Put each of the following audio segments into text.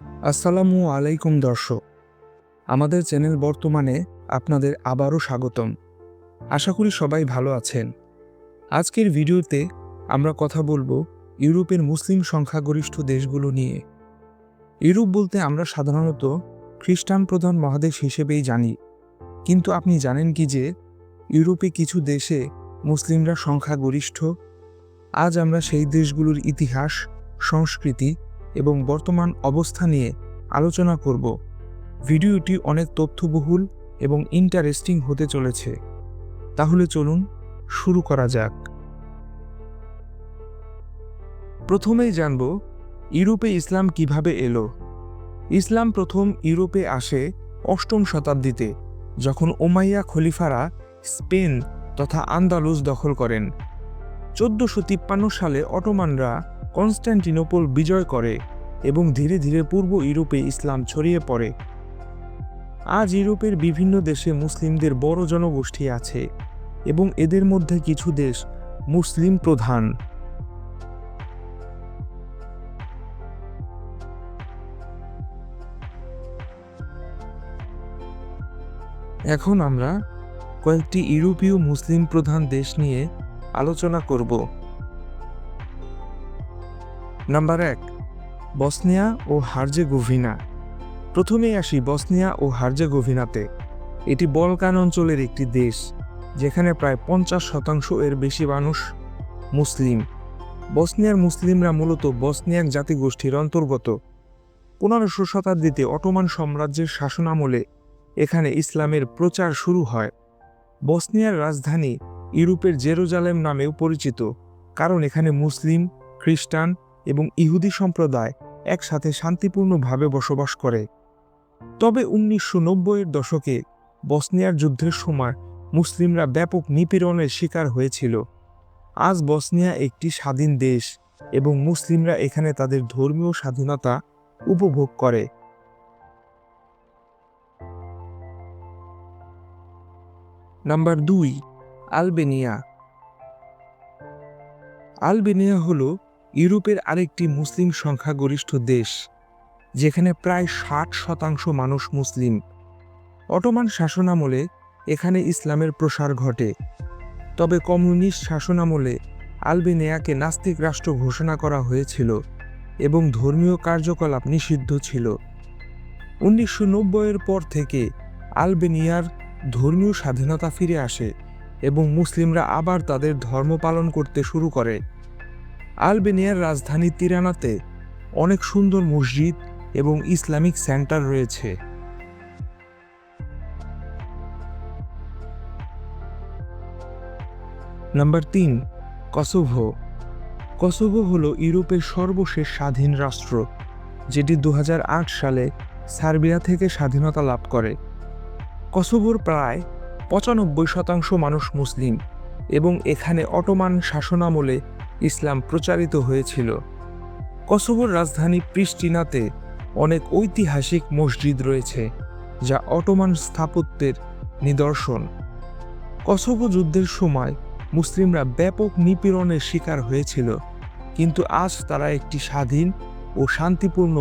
আসসালামু আলাইকুম দর্শক। আমাদের চ্যানেল বর্তমানে আপনাদের আবারও স্বাগতম। আশা করি সবাই ভালো আছেন। আজকের ভিডিওতে আমরা কথা বলব ইউরোপের মুসলিম সংখ্যাগরিষ্ঠ দেশগুলো নিয়ে। ইউরোপ বলতে আমরা সাধারণত খ্রিস্টান প্রধান মহাদেশ হিসেবেই জানি। কিন্তু আপনি জানেন কি যে ইউরোপে কিছু দেশে মুসলিমরা সংখ্যাগরিষ্ঠ? আজ আমরা সেই দেশগুলোর ইতিহাস, সংস্কৃতি এবং বর্তমান অবস্থা নিয়ে আলোচনা করব। ভিডিওটি অনেক তথ্যবহুল এবং ইন্টারেস্টিং হতে চলেছে। তাহলে চলুন শুরু করা যাক। প্রথমেই জানব, ইউরোপে ইসলাম কীভাবে এলো? ইসলাম প্রথম ইউরোপে আসে অষ্টম শতাব্দীতে, যখন ওমাইয়া খলিফারা স্পেন তথা আন্দালুস দখল করেন। চোদ্দশো তিপ্পান্ন সালে অটোমানরা কনস্ট্যান্টিনোপল বিজয় করে এবং ধীরে ধীরে পূর্ব ইউরোপে ইসলাম ছড়িয়ে পড়ে। আজ ইউরোপের বিভিন্ন দেশে মুসলিমদের বড় জনগোষ্ঠী আছে এবং এদের মধ্যে কিছু দেশ মুসলিম প্রধান। এখন আমরা কয়েকটি ইউরোপীয় মুসলিম প্রধান দেশ নিয়ে আলোচনা করব। নাম্বার এক, বসনিয়া ও হার্জেগোভিনা। প্রথমেই আসি বসনিয়া ও হার্জেগোভিনাতে। এটি বলকান অঞ্চলের একটি দেশ, যেখানে প্রায় পঞ্চাশ শতাংশ এর বেশি মানুষ মুসলিম। বসনিয়ার মুসলিমরা মূলত বসনিয়াক জাতিগোষ্ঠীর অন্তর্গত। পনেরোশো শতাব্দীতে অটোমান সাম্রাজ্যের শাসনামলে এখানে ইসলামের প্রচার শুরু হয়। বসনিয়ার রাজধানী ইউরোপের জেরুজালেম নামেও পরিচিত, কারণ এখানে মুসলিম, খ্রিস্টান এবং ইহুদি সম্প্রদায় একসাথে শান্তিপূর্ণভাবে বসবাস করে। তবে উনিশশো নব্বইয়ের দশকে বসনিয়ার যুদ্ধের সময় মুসলিমরা ব্যাপক নিপীড়নের শিকার হয়েছিল। আজ বসনিয়া একটি স্বাধীন দেশ এবং মুসলিমরা এখানে তাদের ধর্মীয় স্বাধীনতা উপভোগ করে। নাম্বার দুই, আলবেনিয়া। আলবেনিয়া হল ইউরোপের আরেকটি মুসলিম সংখ্যাগরিষ্ঠ দেশ, যেখানে প্রায় ষাট শতাংশ মানুষ মুসলিম। অটোমান শাসনামলে এখানে ইসলামের প্রসার ঘটে। তবে কমিউনিস্ট শাসনামলে আলবেনিয়াকে নাস্তিক রাষ্ট্র ঘোষণা করা হয়েছিল এবং ধর্মীয় কার্যকলাপ নিষিদ্ধ ছিল। উনিশশো নব্বইয়ের পর থেকে আলবেনিয়ার ধর্মীয় স্বাধীনতা ফিরে আসে এবং মুসলিমরা আবার তাদের ধর্ম পালন করতে শুরু করে। আলবেনিয়ার রাজধানী তিরানাতে অনেক সুন্দর মসজিদ এবং ইসলামিক সেন্টার রয়েছে। নাম্বার তিন, কসোভো। কসোভো হল ইউরোপের সর্বশেষ স্বাধীন রাষ্ট্র, যেটি দু হাজার আট সালে সার্বিয়া থেকে স্বাধীনতা লাভ করে। কসোভোর প্রায় পঁচানব্বই শতাংশ মানুষ মুসলিম এবং এখানে অটোমান শাসনামলে ইসলাম প্রচারিত হয়েছিল। কসোভোর রাজধানী প্রিস্টিনাতে অনেক ঐতিহাসিক মসজিদ রয়েছে, যা অটোমান স্থাপত্যের নিদর্শন। কসোভো যুদ্ধের সময় মুসলিমরা ব্যাপক নিপীড়নের শিকার হয়েছিল, কিন্তু আজ তারা একটি স্বাধীন ও শান্তিপূর্ণ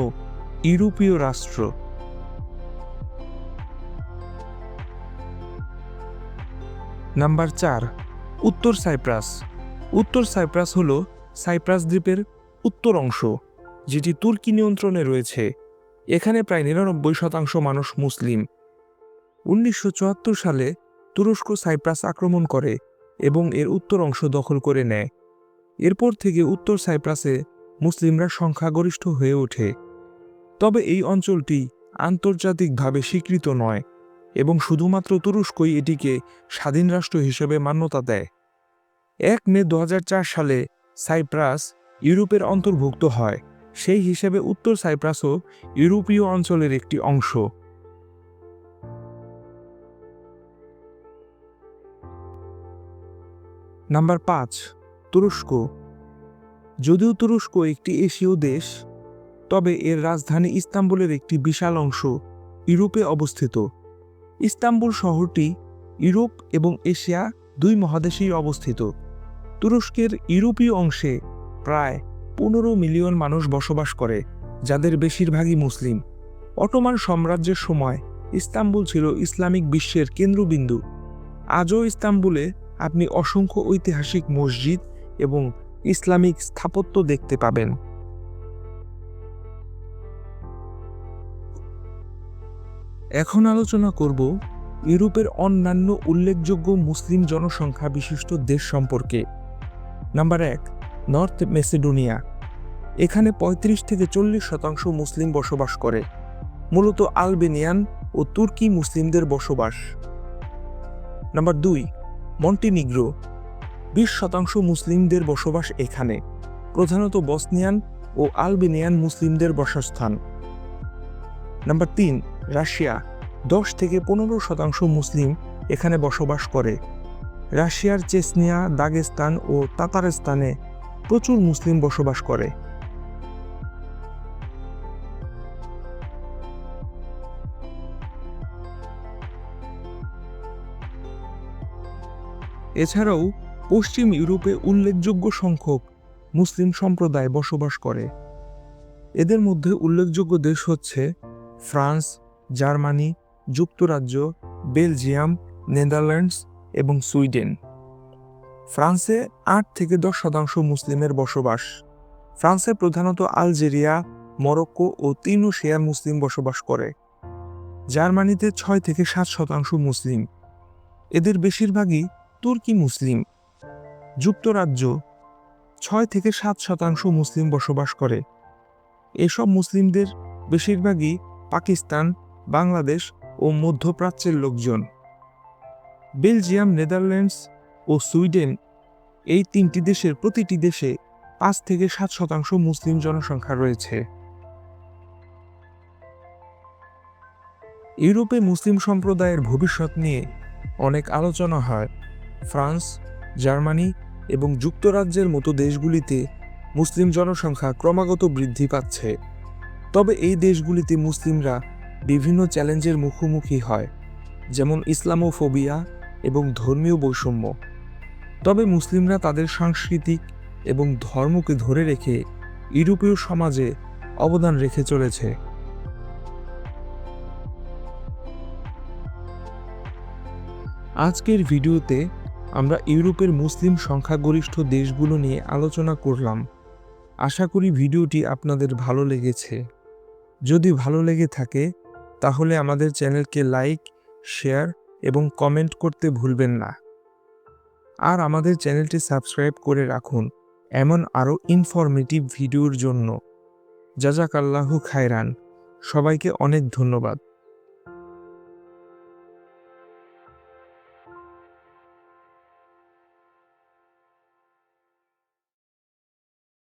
ইউরোপীয় রাষ্ট্র। নাম্বার চার, উত্তর সাইপ্রাস। উত্তর সাইপ্রাস হল সাইপ্রাস দ্বীপের উত্তর অংশ, যেটি তুর্কি নিয়ন্ত্রণে রয়েছে। এখানে প্রায় নিরানব্বই শতাংশ মানুষ মুসলিম। উনিশশো চুয়াত্তর সালে তুরস্ক সাইপ্রাস আক্রমণ করে এবং এর উত্তর অংশ দখল করে নেয়। এরপর থেকে উত্তর সাইপ্রাসে মুসলিমরা সংখ্যাগরিষ্ঠ হয়ে ওঠে। তবে এই অঞ্চলটি আন্তর্জাতিকভাবে স্বীকৃত নয় এবং শুধুমাত্র তুরস্কই এটিকে স্বাধীন রাষ্ট্র হিসেবে মান্যতা দেয়। এক মে দু হাজার চার সালে সাইপ্রাস ইউরোপের অন্তর্ভুক্ত হয়। সেই হিসেবে উত্তর সাইপ্রাসও ইউরোপীয় অঞ্চলের একটি অংশ। নাম্বার পাঁচ, তুরস্ক। যদিও তুরস্ক একটি এশীয় দেশ, তবে এর রাজধানী ইস্তাম্বুলের একটি বিশাল অংশ ইউরোপে অবস্থিত। ইস্তাম্বুল শহরটি ইউরোপ এবং এশিয়া দুই মহাদেশেই অবস্থিত। তুরস্কের ইউরোপীয় অংশে প্রায় পনেরো মিলিয়ন মানুষ বসবাস করে, যাদের বেশিরভাগই মুসলিম। অটোমান সাম্রাজ্যের সময় ইস্তাম্বুল ছিল ইসলামিক বিশ্বের কেন্দ্রবিন্দু। আজও ইস্তাম্বুলে আপনি অসংখ্য ঐতিহাসিক মসজিদ এবং ইসলামিক স্থাপত্য দেখতে পাবেন। এখন আলোচনা করব ইউরোপের অন্যান্য উল্লেখযোগ্য মুসলিম জনসংখ্যা বিশিষ্ট দেশ সম্পর্কে। নাম্বার এক, নর্থ মেসিডোনিয়া। এখানে ৩৫ থেকে চল্লিশ শতাংশ মুসলিম বসবাস করে। মূলত আলবেনিয়ান ও তুর্কি মুসলিমদের বসবাস। নাম্বার দুই, মন্টিনিগ্রো। বিশ শতাংশ মুসলিমদের বসবাস এখানে। প্রধানত বসনিয়ান ও আলবেনিয়ান মুসলিমদের বাসস্থান। নাম্বার তিন, রাশিয়া। দশ থেকে পনেরো শতাংশ মুসলিম এখানে বসবাস করে। রাশিয়ার চেসনিয়া, দাগেস্তান ও তাতারস্তানে প্রচুর মুসলিম বসবাস করে। এছাড়াও পশ্চিম ইউরোপে উল্লেখযোগ্য সংখ্যক মুসলিম সম্প্রদায় বসবাস করে। এদের মধ্যে উল্লেখযোগ্য দেশ হচ্ছে ফ্রান্স, জার্মানি, যুক্তরাজ্য, বেলজিয়াম, নেদারল্যান্ডস এবং সুইডেন। ফ্রান্সে আট থেকে দশ শতাংশ মুসলিমের বসবাস। ফ্রান্সে প্রধানত আলজেরিয়া, মরক্কো ও তিনুশিয়া মুসলিম বসবাস করে। জার্মানিতে ছয় থেকে সাত শতাংশ মুসলিম। এদের বেশিরভাগই তুর্কি মুসলিম। যুক্তরাজ্য ছয় থেকে সাত শতাংশ মুসলিম বসবাস করে। এসব মুসলিমদের বেশিরভাগই পাকিস্তান, বাংলাদেশ ও মধ্যপ্রাচ্যের লোকজন। বেলজিয়াম, নেদারল্যান্ডস ও সুইডেন এই তিনটি দেশের প্রতিটি দেশে পাঁচ থেকে সাত শতাংশ মুসলিম জনসংখ্যা রয়েছে। ইউরোপে মুসলিম সম্প্রদায়ের ভবিষ্যৎ নিয়ে অনেক আলোচনা হয়। ফ্রান্স, জার্মানি এবং যুক্তরাজ্যের মতো দেশগুলিতে মুসলিম জনসংখ্যা ক্রমাগত বৃদ্ধি পাচ্ছে। তবে এই দেশগুলিতে মুসলিমরা বিভিন্ন চ্যালেঞ্জের মুখোমুখি হয়, যেমন ইসলামোফোবিয়া এবং ধর্মীয় বৈষম্য। তবে মুসলিমরা তাদের সাংস্কৃতিক এবং ধর্মকে ধরে রেখে ইউরোপীয় সমাজে অবদান রেখে চলেছে। আজকের ভিডিওতে আমরা ইউরোপের মুসলিম সংখ্যাগরিষ্ঠ দেশগুলো নিয়ে আলোচনা করলাম। আশা করি ভিডিওটি আপনাদের ভালো লেগেছে। যদি ভালো লেগে থাকে, তাহলে আমাদের চ্যানেলকে লাইক, শেয়ার এবং কমেন্ট করতে ভুলবেন না। আর আমাদের চ্যানেলটি সাবস্ক্রাইব করে রাখুন এমন আরও ইনফরমেটিভ ভিডিওর জন্য। জাজাকাল্লাহু খায়রান। সবাইকে অনেক ধন্যবাদ।